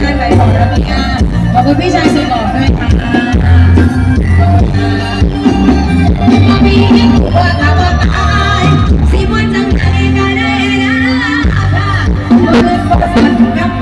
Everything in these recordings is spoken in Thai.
ท่านไปขอรับประานขอบคุณพี่ชายสุดหล่อด้วยค่ะพี่ยิ่งว่าตาว่าตายสิว่าจังไหนก็ได้นะถ้าเมื่อวันกับ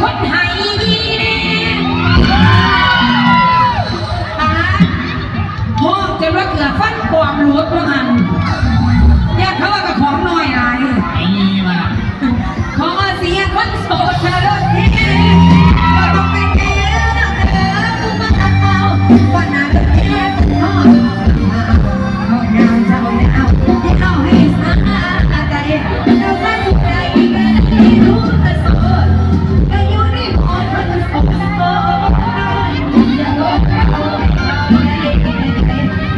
คนไทยยีแดงตาห้องจนว่าเกือบฟันความหลวงประหัน